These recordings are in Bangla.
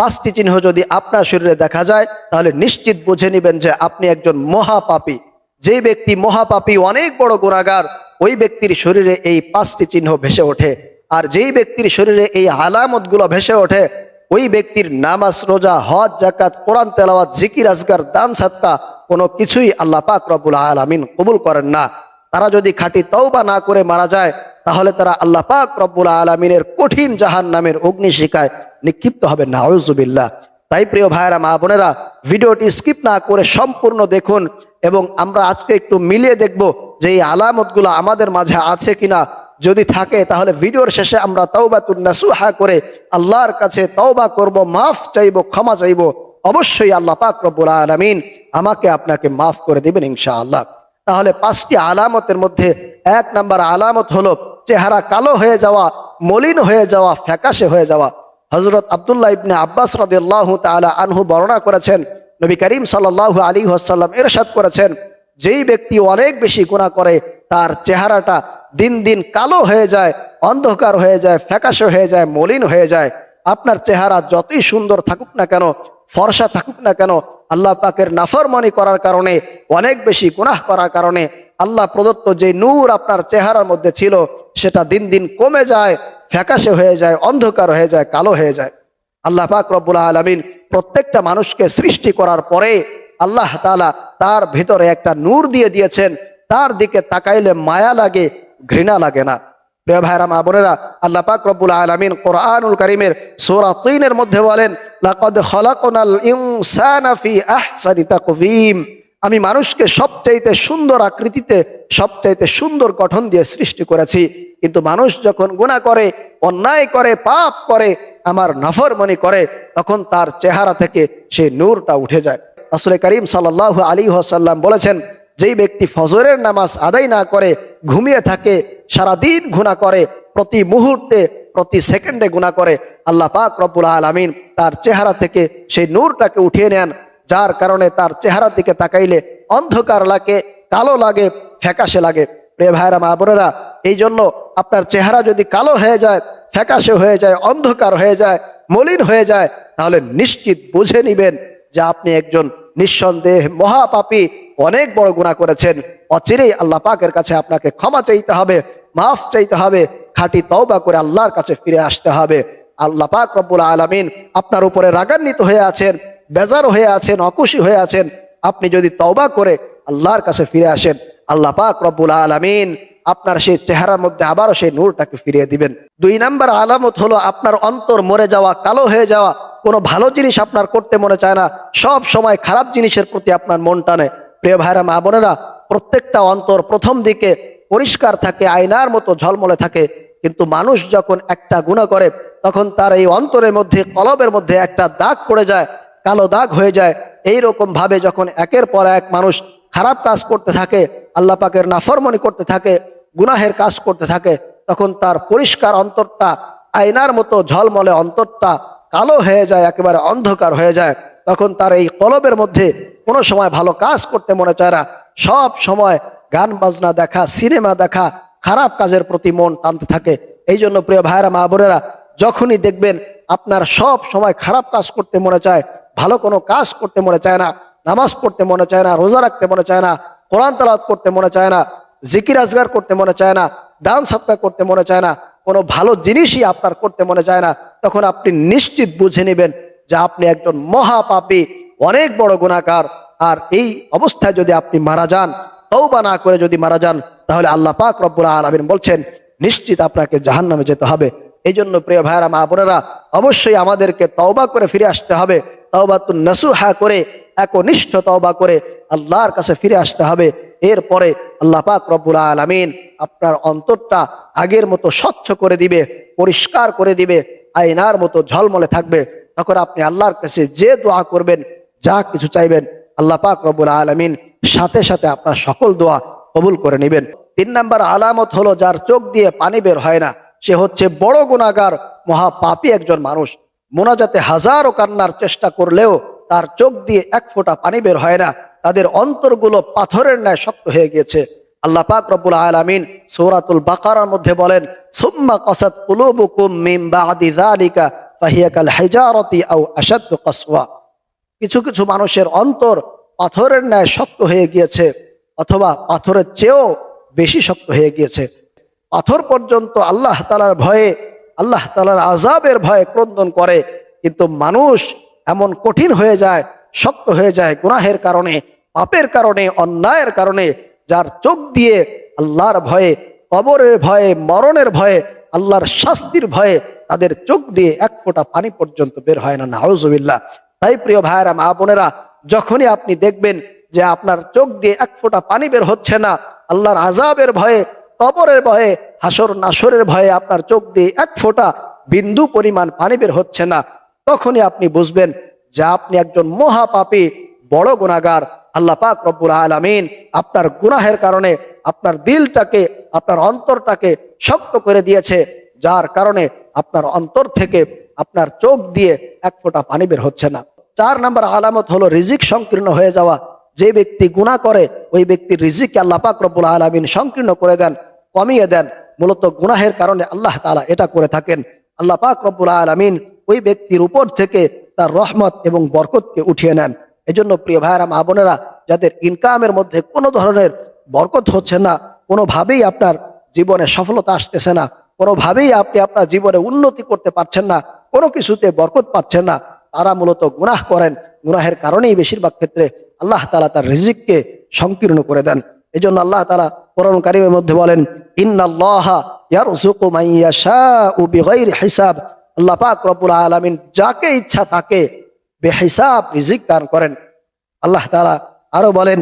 পাঁচটি চিহ্ন যদি আপনার শরীরে দেখা যায়, তাহলে নিশ্চিত বুঝে নেবেন যে আপনি একজন মহাপাপী। যেই ব্যক্তি মহাপাপী, অনেক বড় গুণাগার, ওই ব্যক্তির শরীরে এই পাঁচটি চিহ্ন ভেসে ওঠে। আর যেই ব্যক্তির শরীরে এই আলামতগুলো ভেসে ওঠে, ওই ব্যক্তির নামাজ, রোজা, হজ জাকাত কোরআন, তেলাওয়াত, জিকির আজগার দান সাত্তা কোনো কিছুই আল্লাহ পাক রব্বুল আলামিন কবুল করেন না। তারা যদি খাঁটি তওবা না করে মারা যায়, তাহলে তারা আল্লাহ পাক রব্বুল আলমিনের কঠিন জাহান নামের অগ্নিশিকায় নিক্ষিপ্ত হবে নাউজুবিল্লাহ। তাই প্রিয় ভাইয়েরা, মা বোনেরা, ভিডিওটি স্কিপ না করে সম্পূর্ণ দেখুন এবং আমরা আজকে একটু মিলিয়ে দেখব যে এই আলামতগুলো আমাদের মাঝে আছে কিনা। যদি থাকে, তাহলে ভিডিওর শেষে আমরা নাসুহা করে আল্লাহর কাছে তওবা করব, মাফ চাইব, ক্ষমা চাইব। অবশ্যই আল্লাহ পাক রব্বুল আলমিন আমাকে আপনাকে মাফ করে দিবেন ইনশাআল্লাহ। তাহলে পাঁচটি আলামতের মধ্যে এক নাম্বার আলামত হলো চেহারা কালো হয়ে যাওয়া, মলিন হয়ে যাওয়া, ফ্যাকাশে হয়ে যাওয়া। হজরত আবদুল্লাহ ইবনে আব্বাস রাদিয়াল্লাহ তাআলা আনহু বর্ণনা করেছেন, নবী করিম সাল্লাল্লাহু আলী ওয়াসাল্লাম এরশাদ করেছেন, যেই ব্যক্তি অনেক বেশি গুণা করে, তার চেহারাটা দিন দিন কালো হয়ে যায়, অন্ধকার হয়ে যায়, ফ্যাকাশে হয়ে যায়, মলিন হয়ে যায়। আপনার চেহারা যতই সুন্দর থাকুক না কেন, ফর্সা থাকুক না কেন আল্লাহ পাকের নাফরমানি করার কারণে, অনেক বেশি গুনাহ করার কারণে আল্লাহ প্রদত্ত যে নূর আপনার চেহারার মধ্যে ছিল, সেটা দিন দিন কমে যায়, ফ্যাকাশে হয়ে যায়, অন্ধকার হয়ে যায়, কালো হয়ে যায়। আল্লাহ পাক রব্বুল আলমিন প্রত্যেকটা মানুষকে সৃষ্টি করার পরে আল্লাহ তালা তার ভিতরে একটা নূর দিয়ে দিয়েছেন। তার দিকে তাকাইলে মায়া লাগে, ঘৃণা লাগে না। ভাইরা, মা বোনেরা, আল্লাহ পাক রব্বুল আলামিন কোরআনুল কারীমের সূরা তিনের মধ্যে বলেন আমি মানুষকে সবচাইতে সুন্দর আকৃতিতে, সবচাইতে সুন্দর গঠন দিয়ে সৃষ্টি করেছি। কিন্তু মানুষ যখন গুনাহ করে, অন্যায় করে, পাপ করে, আমার নাফরমানি করে, তখন তার চেহারা থেকে সেই নূরটা উঠে যায়। আসলে করিম সাল্লাল্লাহু আলাইহি ওয়াসাল্লাম বলেছেন যেই ব্যক্তি ফজরের নামাজ আদায় না করে, ঘুমিয়ে থাকে, সারাদিন গুণা করে, প্রতি মুহূর্তে, প্রতি সেকেন্ডে গুণা করে, আল্লাহ পাক রব্বুল আলমিন তার চেহারা থেকে সেই নূরটাকে উঠিয়ে নেন, যার কারণে তার চেহারার দিকে তাকাইলে অন্ধকার লাগে, কালো লাগে, ফ্যাকাশে লাগে। প্রিয় ভাইরা মা বোনেরা, এই জন্য আপনার চেহারা যদি কালো হয়ে যায়, ফ্যাকাশে হয়ে যায়, অন্ধকার হয়ে যায়, মলিন হয়ে যায়, তাহলে নিশ্চিত বুঝে নিবেন যে আপনি একজন নিঃসন্দেহ মহাপাপী অনেক বড় গুণা করেছেন। অচিরেই আল্লাহ পাকের কাছে আপনাকে ক্ষমা চাইতে হবে, মাফ চাইতে হবে, খাঁটি তওবা করে আল্লাহর কাছে ফিরে আসতে হবে। আল্লাহ পাক রব্বুল আলমিন আপনার উপরে রাগান্বিত হয়ে আছেন, বেজার হয়ে আছেন, অকুশি হয়ে আছেন। আপনি যদি তওবা করে আল্লাহর কাছে ফিরে আসেন, আল্লাহ পাক রব্বুল আলমিন আপনার সেই চেহারার মধ্যে আবারও সেই নূরটাকে ফিরিয়ে দিবেন। দুই নাম্বার আলামত হলো আপনার অন্তর মরে যাওয়া, কালো হয়ে যাওয়া। কোনো ভালো জিনিস আপনার করতে মনে চায় না, সব সময় খারাপ জিনিসের প্রতি আপনার মন টানে। প্রিয় ভাইরা, মা বোনেরা, প্রত্যেকটা অন্তর প্রথম দিকে পরিষ্কার থাকে, আয়নার মতো ঝলমলে থাকে। কিন্তু মানুষ যখন একটা গুণা করে, তখন তার এই অন্তরের মধ্যে, কলবের মধ্যে একটা দাগ পড়ে যায়, কালো দাগ হয়ে যায়। এই রকম ভাবে যখন একের পর এক মানুষ খারাপ কাজ করতে থাকে, আল্লাহ পাকের নাফরমনি করতে থাকে, গুনাহের কাজ করতে থাকে, তখন তার পরিষ্কার অন্তরটা, আয়নার মতো ঝলমলে অন্তরটা কালো হয়ে যায়, একেবারে অন্ধকার হয়ে যায়, তখন তার এই কলবের মধ্যে কোনো সময় ভালো কাজ করতে মনে চায় না। সব সময় গান বাজনা দেখা, সিনেমা দেখা, খারাপ কাজের প্রতি মন টানতে থাকে। এই জন্য প্রিয় ভাইরা মা বোনেরা, যখনই দেখবেন আপনার সব সময় খারাপ কাজ করতে মনে চায়, ভালো কোনো কাজ করতে মনে চায় না, নামাজ পড়তে মনে চায় না, রোজা রাখতে মনে চায় না, কোরআন তালাত করতে মনে চায় না, জিকির আজগার করতে মনে চায় না, দান সৎকার করতে মনে চায় না কোনো ভালো জিনিসই আপনার করতে মনে চায় না, তখন আপনি নিশ্চিত বুঝে নেবেন যে আপনি একজন মহাপাপী, অনেক বড় গুণাকার। আর এই অবস্থায় যদি আপনি মারা যান তৌবা না করে যদি মারা যান, তাহলে আল্লাহ পাক রব্বুল আলমিন বলছেন, নিশ্চিত আপনাকে জাহান নামে যেতে হবে। এই জন্য প্রিয় ভাইরা মা বোনেরা, অবশ্যই আমাদেরকে তওবা করে ফিরে আসতে হবে। তওবাতুন নাসুহা করে, একনিষ্ঠ তওবা করে আল্লাহর কাছে ফিরে আসতে হবে। এরপরে আল্লাহ পাক রব্বুল আলমিন আপনার অন্তরটা আগের মতো স্বচ্ছ করে দিবে, পরিষ্কার করে দিবে, আয়নার মতো ঝলমলে থাকবে। তখন আপনি আল্লাহর কাছে যে দোয়া করবেন, যা কিছু চাইবেন, আল্লাহ পাক রব্বুল আলমিন সাথে সাথে আপনার সকল দোয়া কবুল করে নেবেন। তিন নাম্বার আলামত হলো যার চোখ দিয়ে পানি বের হয় না, সে হচ্ছে বড় গুণাগার মহাপাপী একজন মানুষ। মোনাজাতে হাজারো কান্নার চেষ্টা করলেও তার চোখ দিয়ে এক ফোঁটা পানি বের হয় না। তাদের অন্তরগুলো পাথরের ন্যায় শক্ত হয়ে গিয়েছে। আল্লাহ পাক রব্বুল আলামিন সূরাতুল বাকারার মধ্যে বলেন, সুম্মা ফাহিয়াকাল কিছু কিছু মানুষের অন্তর পাথরের ন্যায় শক্ত হয়ে গিয়েছে, অথবা পাথরের চেয়েও বেশি শক্ত হয়ে গিয়েছে। পাথর পর্যন্ত আল্লাহ তালার ভয়ে, আল্লাহ তালার আজাবের ভয়ে ক্রন্দন করে, কিন্তু মানুষ এমন কঠিন হয়ে যায়, শক্ত হয়ে যায় গুনাহের কারণে। পাপের কারণে, অন্যায়ের কারণে, যার চোখ দিয়ে আল্লাহর ভয়ে, কবরের ভয়ে, মরণের ভয়ে, আল্লাহর শাস্তির ভয়ে তাদের চোখ দিয়ে এক ফোঁটা পানি পর্যন্ত বের হয় না, নাউজুবিল্লাহ। তাই প্রিয় ভাইয়েরা, মা বোনেরা, যখনই আপনি দেখবেন যে আপনার চোখ দিয়ে এক ফোঁটা পানি বের হচ্ছে না, আল্লাহর আজাবের ভয়ে, কবরের ভয়ে, হাসর নাসরের ভয়ে আপনার চোখ দিয়ে এক ফোঁটা বিন্দু পরিমাণ পানি বের হচ্ছে না, তখনই আপনি বুঝবেন যে আপনি একজন মহাপাপী, বড় গুণাগার আল্লাহ পাক রব্বুল আলামিন আপনার গুনাহের কারণে আপনার দিলটাকে, আপনার অন্তরটাকে শক্ত করে দিয়েছে, যার কারণে আপনার অন্তর থেকে আপনার চোখ দিয়ে এক ফোঁটা পানি বের হচ্ছে না। চার নাম্বার আলামত হলো রিজিক সংকীর্ণ হয়ে যাওয়া। যে ব্যক্তি গুনাহ করে, ওই ব্যক্তির রিজিককে আল্লাহ পাক রব্বুল আলামিন সংকীর্ণ করে দেন, কমিয়ে দেন। মূলত গুনাহের কারণে আল্লাহ তাআলা এটা করে থাকেন। আল্লাহ পাক রব্বুল আলামিন ওই ব্যক্তির উপর থেকে তার রহমত এবং বরকতকে উঠিয়ে নেন। এজন্য প্রিয় ভাইয়েরা, মা বোনেরা, যাদের ইনকামের মধ্যে কোনো ধরনের বরকত হচ্ছে না, কোনোভাবেই আপনার জীবনে সফলতা আসতেছে না, কোনোভাবেই আপনি আপনার জীবনে উন্নতি করতে পারছেন না, কোনো কিছুতে বরকত পাচ্ছেন না, তারা মূলত গুনাহ করেন। গুনাহের কারণেই বেশিরভাগ ক্ষেত্রে আল্লাহ তালা তার রিজিককে সংকীর্ণ করে দেন। এই জন্য আল্লাহ তালা কোরআন কারিমের মধ্যে বলেন হিসাব। আল্লাহ পাক রব্বুল আলামিন যাকে ইচ্ছা তাকে বেহিসাব রিজিক দান করেন। আল্লাহ তালা আরও বলেন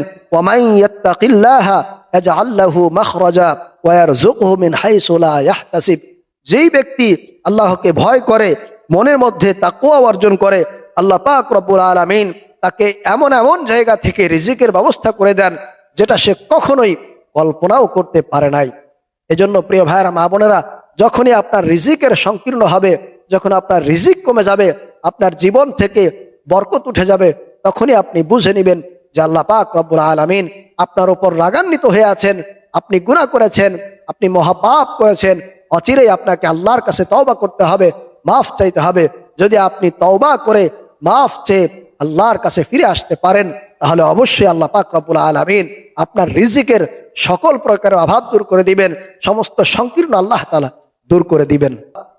যেই ব্যক্তি আল্লাহকে ভয় করে, মনের মধ্যে তাকওয়া অর্জন করে, আল্লাহ পাক রব্বুল আলামিন তাকে এমন এমন জায়গা থেকে রিজিকের ব্যবস্থা করে দেন, যেটা সে কখনোই কল্পনাও করতে পারে নাই। এজন্য প্রিয় ভাইয়েরা, মা বোনেরা, যখনই আপনার রিজিকের সংকীর্ণ হবে, যখন আপনার রিজিক কমে যাবে, আপনার জীবন থেকে বরকত উঠে যাবে, তখনই আপনি বুঝে নেবেন যে আল্লাহ পাক রব্বুল আলামিন আপনার উপর রাগান্বিত হয়ে আছেন, আপনি গুনাহ করেছেন, আপনি মহাপাপ করেছেন, অচিরেই আপনাকে আল্লাহর কাছে তওবা করতে হবে, মাফ চাইতে হবে। যদি আপনি তওবা করে মাফ চেয়ে আল্লাহর কাছে ফিরে আসতে পারেন, তাহলে অবশ্যই আল্লাহ পাক রব্বুল আলামিন আপনার রিজিকের সকল প্রকারের অভাব দূর করে দিবেন, সমস্ত সংকীর্ণ আল্লাহ তালা দূর করে দিবেন।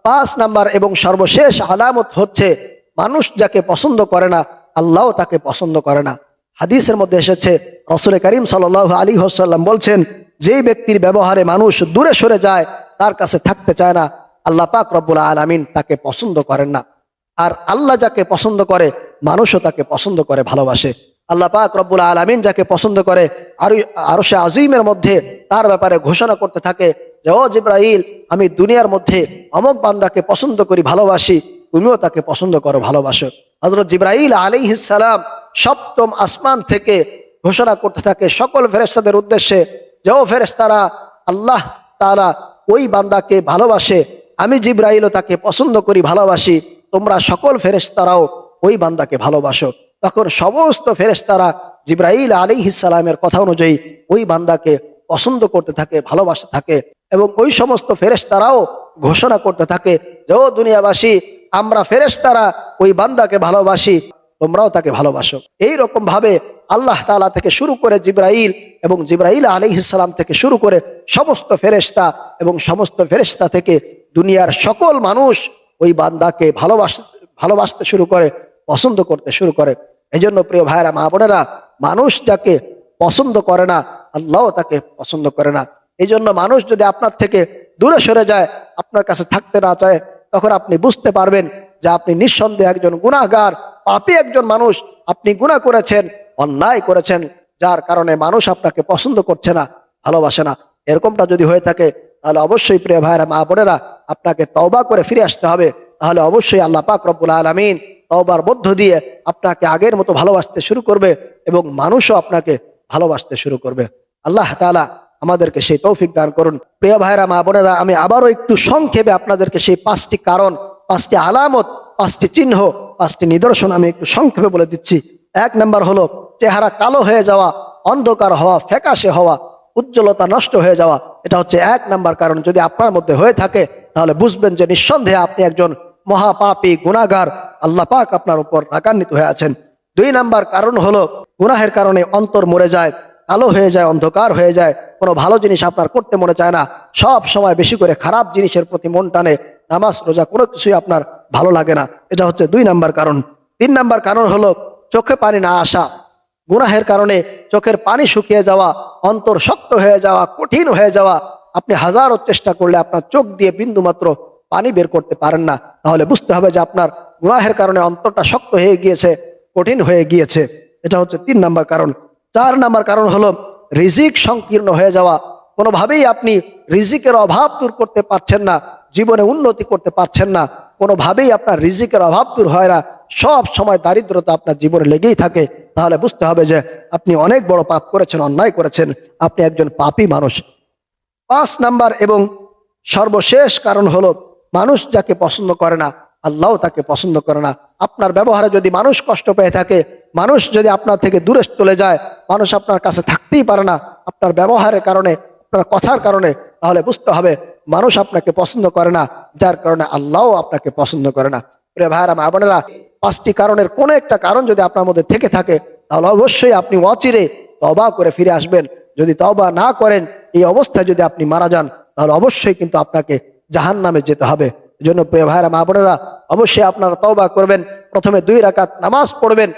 পাঁচ নাম্বার এবং সর্বশেষ আলামত হচ্ছে মানুষ যাকে পছন্দ করে না আল্লাহ তাকে পছন্দ করে না। হাদিসের মধ্যে এসেছে, রসুল করিম সাল আলী হাসাল্লাম বলছেন, যেই ব্যক্তির ব্যবহারে মানুষ দূরে সরে যায়, তার কাছে থাকতে চায় না, আল্লাহ পাক রব্বুল আলামিন তাকে পছন্দ করেন না। আর আল্লাহ যাকে পছন্দ করে, মানুষও তাকে পছন্দ করে, ভালোবাসে। আল্লাহ পাক রব্বুল আলামিন যাকে পছন্দ করে, আর আরও সে আজিমের মধ্যে তার ব্যাপারে ঘোষণা করতে থাকে যে, ও জিব্রাইল, আমি দুনিয়ার মধ্যে অমক বান্দাকে পছন্দ করি, ভালোবাসি তুমিও তাকে পছন্দ করো, ভালোবাসো। হজরত জিব্রাইল আলাইহিসালাম সপ্তম আসমান থেকে ঘোষণা করতে থাকে সকল ফেরেস্তাদের উদ্দেশ্যে যে, ও ফেরেস্তারা আল্লাহ তারা ওই বান্দাকে ভালোবাসে, আমি জিব্রাইলও তাকে পছন্দ করি, ভালোবাসি, তোমরা সকল ফেরেস্তারাও ওই বান্দাকে ভালোবাসো। তখন সমস্ত ফেরেস্তারা জিব্রাইল আলী কথা অনুযায়ী ওই বান্দাকে পছন্দ করতে থাকে, ভালোবাসতে থাকে এবং ওই সমস্ত ফেরেস্তারাও ঘোষণা করতে থাকে যে, ও দুনিয়াবাসী আমরা ফেরেস্তারা ওই বান্দাকে ভালোবাসি, তোমরাও তাকে ভালোবাসো। এই রকম ভাবে আল্লাহ তালা থেকে শুরু করে জিব্রাইল এবং জিব্রাইল আলী ইসলাম থেকে শুরু করে সমস্ত ফেরেস্তা এবং সমস্ত ফেরেস্তা থেকে দুনিয়ার সকল মানুষ ওই বান্দাকে ভালোবাস, ভালোবাসতে শুরু করে, পছন্দ করতে শুরু করে। এই জন্য প্রিয় ভাইরা মা বোনেরা, মানুষ যাকে পছন্দ করে না, আল্লাহ তাকে পছন্দ করে না। এই জন্য মানুষ যদি আপনার থেকে দূরে সরে যায়, আপনার কাছে থাকতে না চায় তখন আপনি বুঝতে পারবেন যে আপনি নিঃসন্দেহে একজন গুণাগার পাপি একজন মানুষ, আপনি গুণা করেছেন, অন্যায় করেছেন, যার কারণে মানুষ আপনাকে পছন্দ করছে না, ভালোবাসে না। এরকমটা যদি হয়ে থাকে, তাহলে অবশ্যই প্রিয় ভাইরা মা বোনেরা, আপনাকে তওবা করে ফিরে আসতে হবে। তাহলে অবশ্যই আল্লাহ পাক রব্বুল আলমিন তওবার মধ্য দিয়ে আপনাকে আগের মতো ভালোবাসতে শুরু করবে এবং মানুষও আপনাকে ভালোবাসতে শুরু করবে। আল্লাহ তাআলা আমাদেরকে সেই তৌফিক দান করুন। প্রিয় ভাইরা, মা বোনেরা, আমি আবারও একটু সংক্ষেপে আপনাদেরকে সেই পাঁচটি কারণ, পাঁচটি আলামত, পাঁচটি চিহ্ন, পাঁচটি নিদর্শন আমি একটু সংক্ষেপে বলে দিচ্ছি। এক নাম্বার হলো, চেহারা কালো হয়ে যাওয়া, অন্ধকার হওয়া, ফ্যাকাশে হওয়া, উজ্জ্বলতা নষ্ট হয়ে যাওয়া। এটা হচ্ছে এক নাম্বার কারণ। যদি আপনার মধ্যে হয়ে থাকে, তাহলে বুঝবেন যে নিঃসন্দেহে আপনি একজন মহাপাপী গুণাগার আল্লাহ পাক আপনার উপর রাগান্বিত হয়ে আছেন। দুই নাম্বার কারণ হলো, গুনাহের কারণে অন্তর মরে যায়। কালো হয়ে যায়, অন্ধকার হয়ে যায়, কোনো ভালো জিনিস আপনার করতে মনে চায় না, সব সময় বেশি করে খারাপ জিনিসের প্রতি মন টানে, নামাজ, রোজা কোনো কিছুই আপনার ভালো লাগে না। এটা হচ্ছে দুই নাম্বার কারণ। তিন নাম্বার কারণ হলো চোখে পানি না আসা। গুনাহের কারণে চোখের পানি শুকিয়ে যাওয়া, অন্তর শক্ত হয়ে যাওয়া, কঠিন হয়ে যাওয়া, আপনি হাজারো চেষ্টা করলে আপনার চোখ দিয়ে বিন্দু মাত্র পানি বের করতে পারেন না। তাহলে বুঝতে হবে যে আপনার গুনাহের কারণে অন্তরটা শক্ত হয়ে গিয়েছে, কঠিন হয়ে গিয়েছে। এটা হচ্ছে তিন নাম্বার কারণ। চার নাম্বার কারণ হলো রিজিক সংকীর্ণ হয়ে যাওয়া। কোনোভাবেই আপনি রিজিকের অভাব দূর করতে পারছেন না, জীবনে উন্নতি করতে পারছেন না। কোনোভাবেই আপনার রিজিকের অভাব দূর হয় না। সব সময় দারিদ্রতা আপনার জীবনে লেগেই থাকে। তাহলে বুঝতে হবে যে আপনি অনেক বড় পাপ করেছেন, অন্যায় করেছেন। আপনি একজন পাপী মানুষ। পাঁচ নাম্বার এবং সর্বশেষ কারণ হলো মানুষ যাকে পছন্দ করে না, আল্লাহ তাকে পছন্দ করে না। আপনার ব্যবহারে যদি মানুষ কষ্ট পেয়ে থাকে মানুষ যদি আপনার থেকে দূরে চলে যায়, মানুষ আপনার কাছে থাকতেই পারে না। আপনার ব্যবহারের কারণে, আপনার কথার কারণে, তাহলে বুঝতে হবে মানুষ আপনাকে পছন্দ করে না, যার কারণে আল্লাহও আপনাকে পছন্দ করে না। প্রিয় ভাইয়েরা, মা বোনেরা, পাঁচটি কারণের কোনো একটা কারণ যদি আপনার মধ্যে থেকে থাকে, তাহলে অবশ্যই আপনি অচিরে তবা করে ফিরে আসবেন। যদি তবা না করেন, এই অবস্থায় যদি আপনি মারা যান, তাহলে অবশ্যই কিন্তু আপনাকে জাহান নামে যেতে হবে। জন্য প্রিয় ভাইয়েরা, মা বোনেরা, অবশ্যই আপনারা তবা করবেন। প্রথমে দুই রাকাত নামাজ পড়বেন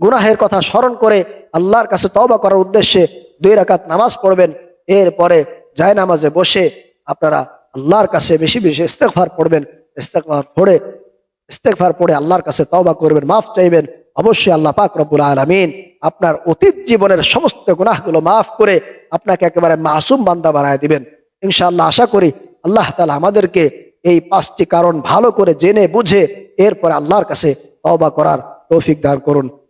গুনাহের কথা স্মরণ করে আল্লাহর কাছে তওবা করার উদ্দেশ্যে দুই রাকাত নামাজ পড়বেন। এরপরে যায় নামাজে বসে আপনারা আল্লাহর কাছে বেশি বেশি ইস্তেকফার পড়বেন। ইস্তেকফার পড়ে ইস্তেকফার পড়ে আল্লাহর কাছে তওবা করবেন, মাফ চাইবেন। অবশ্যই আল্লাহ পাক রব্বুল আলামিন আপনার অতীত জীবনের সমস্ত গুনাহগুলো মাফ করে আপনাকে একেবারে মাসুম বান্দা বানায় দিবেন। ইনশাআল্লাহ আশা করি আল্লাহ তাআলা আমাদেরকে এই পাঁচটি কারণ ভালো করে জেনে বুঝে এরপরে আল্লাহর কাছে তওবা করার তৌফিক দান করুন।